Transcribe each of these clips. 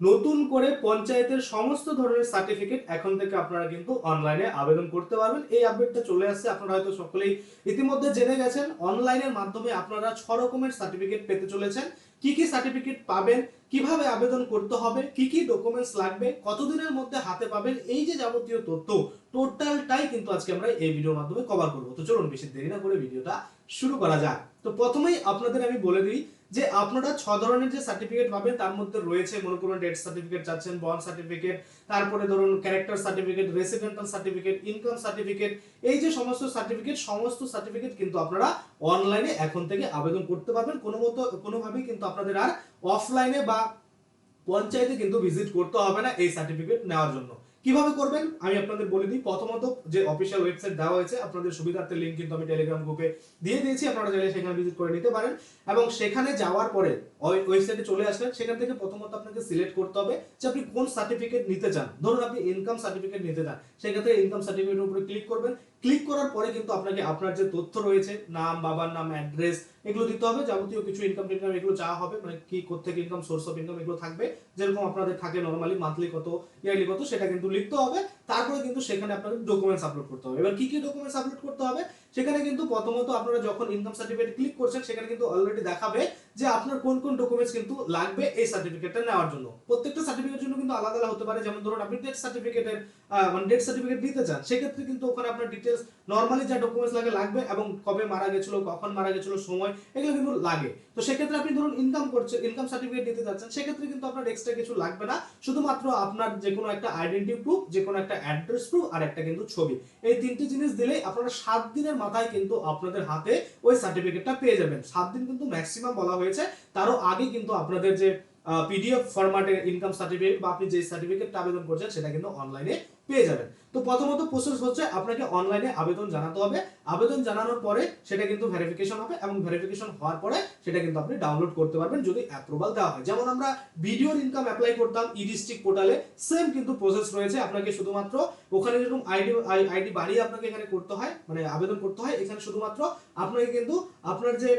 নতুন করে পঞ্চায়েতের সমস্ত ধরনের সার্টিফিকেট এখন থেকে আপনারা কিন্তু অনলাইনে আবেদন করতে পারবেন। এই আপডেটটা চলে আসছে, আপনারা হয়তো সকলেই ইতিমধ্যে জেনে গেছেন। অনলাইনের মাধ্যমে আপনারা ছ রকমের সার্টিফিকেট পেতে চলেছেন। কি কি সার্টিফিকেট পাবেন, কীভাবে আবেদন করতে হবে, কি কি ডকুমেন্টস লাগবে, কতদিনের মধ্যে হাতে পাবেন, এই যে যাবতীয় তথ্য টোটালটাই কিন্তু আজকে আমরা এই ভিডিওর মাধ্যমে কভার করব। তো চলুন, বেশি দেরি না করে ভিডিওটা শুরু করা যাক। তো প্রথমেই আপনাদের আমি বলে দিই যে আপনারা ছ ধরনের যে সার্টিফিকেট পাবেন, তার মধ্যে রয়েছে, মনে করুন ডেথ সার্টিফিকেট চাচ্ছেন বন্ড সার্টিফিকেট তারপরে ধরুন character certificate residential certificate income certificate এই যে সমস্ত সার্টিফিকেট সমস্ত সার্টিফিকেট কিন্তু আপনারা অনলাইনে এখন থেকে আবেদন করতে পারবেন। কোনো মতো, কোনোভাবেই কিন্তু আপনাদের আর অফলাইনে বা পঞ্চায়েতে কিন্তু ভিজিট করতে হবে না এই সার্টিফিকেট নেওয়ার জন্য। কীভাবে করবেন? আমি আপনাদের বলে দিই। প্রথমত যে অফিসিয়াল ওয়েবসাইট দেওয়া হয়েছে, আপনাদের সুবিধার্থে লিঙ্ক কিন্তু আমি টেলিগ্রাম গ্রুপে দিয়ে দিয়েছি। আপনারা চাইলে সেখানে ভিজিট করে নিতে পারেন। এবং সেখানে যাওয়ার পরে ওয়েবসাইটে চলে আসবেন সেখান থেকে প্রথমত আপনাকে সিলেক্ট করতে হবে যে আপনি কোন সার্টিফিকেট নিতে চান। ধরুন আপনি ইনকাম সার্টিফিকেট নিতে চান। সেক্ষেত্রে ইনকাম সার্টিফিকেটের উপরে ক্লিক করবেন। ক্লিক করার পরে কিন্তু আপনাকে আপনার যে তথ্য রয়েছে, নাম, বাবার নাম অ্যাড্রেস এগুলো দিতে হবে। যাবতীয় কিছু ইনকাম টিনকাম এগুলো চাওয়া হবে মানে কি কোথেকে ইনকাম সোর্স অফ ইনকাম এগুলো থাকবে, যেরকম আপনাদের থাকে নর্মালি মান্থলি কত ইয়ারলি কত, সেটা কিন্তু লিখতে হবে। তারপরে কিন্তু সেখানে আপনাদের ডকুমেন্টস আপলোড করতে হবে। এবার কি কি ডকুমেন্টস আপলোড করতে হবে? সেখানে কিন্তু প্রথমত আপনারা যখন ইনকাম সার্টিফিকেট ক্লিক করছেন, সেখানে কিন্তু অলরেডি দেখাবে যে আপনার কোন কোন ডকুমেন্টস কিন্তু লাগবে এই সার্টিফিকেটটা নেওয়ার জন্য। প্রত্যেকটা সার্টিফিকেটের জন্য কিন্তু আলাদা আলাদা হতে পারে। যেমন ধরুন, আপনি ডেথ সার্টিফিকেটের মানে ডেথ সার্টিফিকেট দিতে চান, সেক্ষেত্রে কিন্তু ওখানে আপনার ডিটেলস নর্মালি যা ডকুমেন্টস লাগে, লাগবে এবং কবে মারা গেছিল, কখন মারা গেছিল, সময়, এগুলো কিন্তু লাগে। তো সেক্ষেত্রে আপনি ধরুন ইনকাম করছেন ইনকাম সার্টিফিকেট দিতে যাচ্ছেন, সেক্ষেত্রে কিন্তু আপনার এক্সট্রা কিছু লাগবে না। শুধুমাত্র আপনার যে কোনো একটা আইডেন্টি প্রুফ যে কোনো একটা অ্যাড্রেস প্রুফ আর একটা কিন্তু ছবি। এই তিনটি জিনিস দিলেই আপনারা সাত দিনের মাথায় কিন্তু আপনাদের হাতে ওই সার্টিফিকেটটা পেয়ে যাবেন। সাত দিন কিন্তু ম্যাক্সিমাম বলা হয়েছে তারও আগে কিন্তু আপনাদের যে পিডিএফ ফরম্যাটে ইনকাম সার্টিফিকেট বা আপনি যে সার্টিফিকেটটা আবেদন করছেন, সেটা কিন্তু অনলাইনে পেয়ে যাবেন। তো প্রথমত প্রসেস হচ্ছে আপনাকে অনলাইনে আবেদন জানাতে হবে। আবেদন জানানোর পরে সেটা কিন্তু ভেরিফিকেশন হবে এবং ভেরিফিকেশন হওয়ার পরে সেটা কিন্তু আপনি ডাউনলোড করতে পারবেন যদি অ্যাপ্রুভাল দেওয়া হয়। যেমন আমরা ভিডিওর ইনকাম অ্যাপ্লাই করতাম ই ডিস্ট্রিক্ট পোর্টালে সেম কিন্তু প্রসেস রয়েছে আপনাকে শুধুমাত্র ওখানে যেরকম আইডি আইডি বাড়িয়ে আপনাকে এখানে করতে হয় মানে আবেদন করতে হয়, এখানে শুধুমাত্র আপনাকে কিন্তু আপনার যে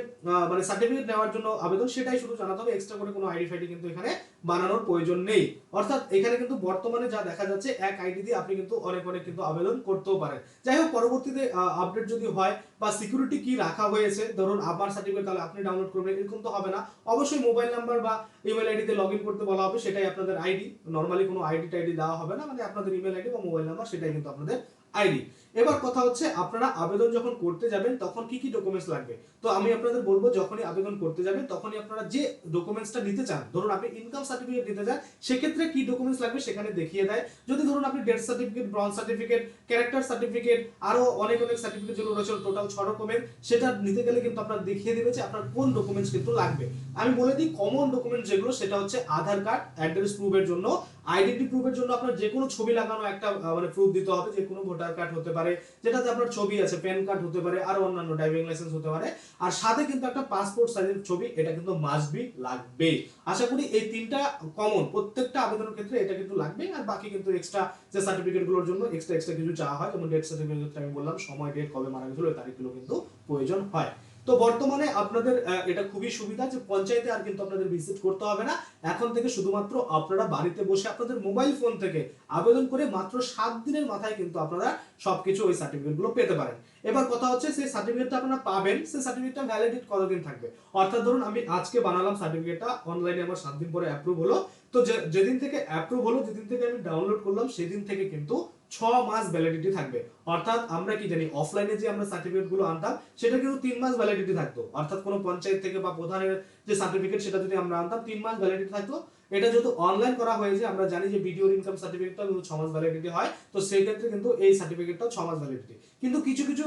মানে সার্টিফিকেট নেওয়ার জন্য আবেদন সেটাই শুধু জানাতে হবে এক্সট্রা করে কোনো আইডি ফাইডি কিন্তু এখানে বানানোর প্রয়োজন নেই। অর্থাৎ এখানে কিন্তু বর্তমানে যা দেখা যাচ্ছে, এক আইডি দিয়ে আপনি কিন্তু অনেক অনেক কিন্তু আবেদন করতেও পারেন যাই হোক পরবর্তীতে আপডেট যদি হয় বা সিকিউরিটি কি রাখা হয়েছে, ধরুন আবার সার্টিফিকেট তাহলে আপনি ডাউনলোড করবেন, এরকম তো হবে না। অবশ্যই মোবাইল নাম্বার বা ইমেল আইডিতে লগ ইন করতে বলা হবে, সেটাই আপনাদের আইডি নর্মালি কোনো আইডি টাইডি দেওয়া হবে না মানে আপনাদের ইমেল আইডি বা মোবাইল নাম্বার সেটাই কিন্তু আপনাদের আইডি। এবার কথা হচ্ছে আপনারা আবেদন যখন করতে যাবেন, তখন কি কি ডকুমেন্টস লাগবে? তো আমি আপনাদের বলব, যখনই আবেদন করতে যাবেন, তখনই আপনারা যে ডকুমেন্টসটা নিতে চান, ধরুন আপনি ইনকাম সার্টিফিকেট নিতে চান, সেক্ষেত্রে কি ডকুমেন্টস লাগবে সেখানে দেখিয়ে দেয়। যদি ধরুন আপনি ডেথ সার্টিফিকেট ব্রন সার্টিফিকেট ক্যারেক্টার সার্টিফিকেট আরও অনেক অনেক সার্টিফিকেট যেগুলো রয়েছে টোটাল ছ রকমের সেটা নিতে গেলে কিন্তু আপনার দেখিয়ে দেবে যে আপনার কোন ডকুমেন্টস কিন্তু লাগবে। আমি বলে দিই কমন ডকুমেন্ট যেগুলো, সেটা হচ্ছে আধার কার্ড অ্যাড্রেস প্রুফের জন্য আইডেন্টি প্রুফের জন্য আপনার যে কোনো ছবি লাগানো একটা মানে প্রুফ দিতে হবে যে কোনো কার্ড হতে পারে, যেটাতে আপনার ছবি আছে প্যান কার্ড হতে পারে, আর অন্যান্য ড্রাইভিং লাইসেন্স হতে পারে। আর সাথে কিন্তু একটা পাসপোর্ট সাইজের ছবি, এটা কিন্তু মাস্ট বি লাগবে আশা করি এই তিনটা কমন প্রত্যেকটা আবেদনের ক্ষেত্রে এটা কিন্তু লাগবে আর বাকি কিন্তু এক্সট্রা যে সার্টিফিকেটগুলোর জন্য এক্সট্রা এক্সট্রা কিছু চাওয়া হয়, যেমন ডেট সার্টিফিকেট আমি বললাম, সময় ডেট কবে মারা গেছিল তারিখগুলো কিন্তু প্রয়োজন হয়। তো বর্তমানে আপনাদের এটা খুবই সুবিধা যে পঞ্চায়েতে আর কিন্তু আপনাদের ভিজিট করতে হবে না। এখন থেকে শুধুমাত্র আপনারা বাড়িতে বসে আপনাদের মোবাইল ফোন থেকে আবেদন করে মাত্র সাত দিনের মাথায় কিন্তু আপনারা সবকিছু ওই সার্টিফিকেটগুলো পেতে পারেন। এবার কথা হচ্ছে, সেই সার্টিফিকেটটা আপনারা পাবেন, সেই সার্টিফিকেটটা ভ্যালিডিট কতদিন থাকবে? অর্থাৎ ধরুন, আমি আজকে বানালাম সার্টিফিকেটটা অনলাইনে আমার সাত দিন পরে অ্যাপ্রুভ হলো। তো যেদিন থেকে অ্যাপ্রুভ হলো, যেদিন থেকে আমি ডাউনলোড করলাম, সেদিন থেকে কিন্তু ছ মাস ভ্যালিডিটি থাকবে। অর্থাৎ আমরা কি জানি অফলাইনে যে আমরা সার্টিফিকেটগুলো আনতাম, সেটা কিন্তু তিন মাস ভ্যালিডিটি থাকতো। অর্থাৎ কোনো পঞ্চায়েত থেকে বা প্রধানের যে সার্টিফিকেট সেটা যদি আমরা আনতাম, তিন মাস ভ্যালিডিটি থাকতো। এটা যেহেতু অনলাইন করা হয়েছে, আমরা জানি যে ইনকাম সার্টিফিকেটটা কিন্তু ছ মাস ভ্যালিডিটি হয়, তো সেই ক্ষেত্রে কিন্তু এই সার্টিফিকেটটাও ছ মাস ভ্যালিডিটি কিন্তু কিছু কিছু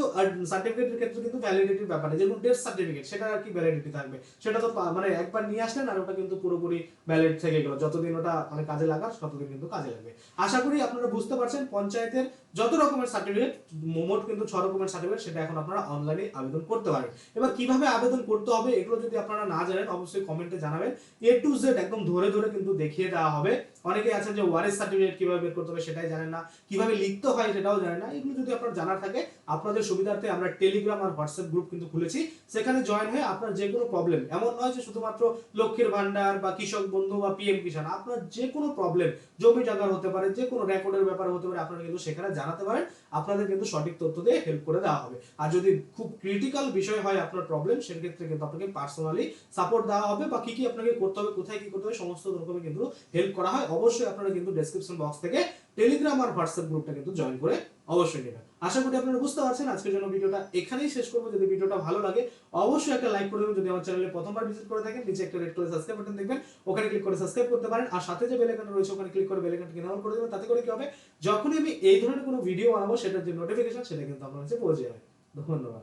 সার্টিফিকেটের ক্ষেত্রে কিন্তু ভ্যালিডিটির ব্যাপার নেই যেমন ডেথ সার্টিফিকেট সেটা আর কি ভ্যালিডিটি থাকবে? সেটা তো মানে একবার নিয়ে আসলেন আর ওটা কিন্তু পুরোপুরি ভ্যালিড থেকে গেল। যতদিন ওটা মানে কাজে লাগার, ততদিন কিন্তু কাজে লাগবে। আশা করি আপনারা বুঝতে পারছেন পঞ্চায়েতের যত রকমের সার্টিফিকেট মোমোট কিন্তু ছ রকমের সার্টিফিকেট সেটা এখন আপনারা অনলাইনে আবেদন করতে পারেন। এবার কীভাবে আবেদন করতে হবে এগুলো যদি আপনারা না জানেন, অবশ্যই কমেন্টে জানাবেন। এ টু জেড একদম ধরে ধরে কিন্তু দেখিয়ে দেওয়া হবে। অনেকে আছেন যে ওয়ারেস সার্টিফিকেট কীভাবে বের করতে হবে সেটাই জানেন না। কীভাবে লিখতে হয় সেটাও জানেন না। এগুলো যদি আপনার জানার থাকে, আপনাদের সুবিধার্থে আমরা টেলিগ্রাম আর হোয়াটসঅ্যাপ গ্রুপ কিন্তু খুলেছি। সেখানে জয়েন হয়ে আপনার যে কোনো প্রবলেম এমন নয় যে শুধুমাত্র লক্ষ্মীর ভান্ডার বা কৃষক বন্ধু বা পিএম কিষাণ, আপনার যে কোনো প্রবলেম জমি জায়গার হতে পারে, যে কোনো রেকর্ডের ব্যাপারে হতে পারে, আপনারা কিন্তু সেখানে জানাতে পারেন। আপনাদের কিন্তু সঠিক তথ্য দিয়ে হেল্প করে দেওয়া হবে। আর যদি খুব ক্রিটিক্যাল বিষয় হয় আপনার প্রবলেম সেক্ষেত্রে কিন্তু আপনাকে পার্সোনালি সাপোর্ট দেওয়া হবে বা কি কি আপনাকে করতে হবে, কোথায় কি করতে হবে, সমস্ত রকমের কিন্তু হেল্প করা হয়। অবশ্যই আপনারা কিন্তু ডেসক্রিপশন বক্স থেকে টেলিগ্রাম আর হোয়াটসঅ্যাপ গ্রুপটা কিন্তু জয়েন করে অবশ্যই নেবেন। আশা করি আপনারা বুঝতে পারছেন, আজকের জন্য ভিডিওটা এখানেই শেষ করব। যদি ভিডিওটা ভালো লাগে, অবশ্যই একটা লাইক করে দেবেন। যদি আমার চ্যানেলে প্রথমবার ভিজিট করে থাকেন, নিচে একটা রেড করে সাবস্ক্রাইব বাটন দেখবেন, ওখানে ক্লিক করে সাবস্ক্রাইব করতে পারেন। আর সাথে যে বেল আইকনটা রয়েছে, ওখানে ক্লিক করে বেল আইকনটা কিনে করে দেবেন। তাতে করে কি হবে? যখনই আমি এই ধরনের কোনো ভিডিও বানাবো, সেটার যে নোটিফিকেশন সেটা কিন্তু আপনার কাছে পৌঁছে যাবে। ধন্যবাদ।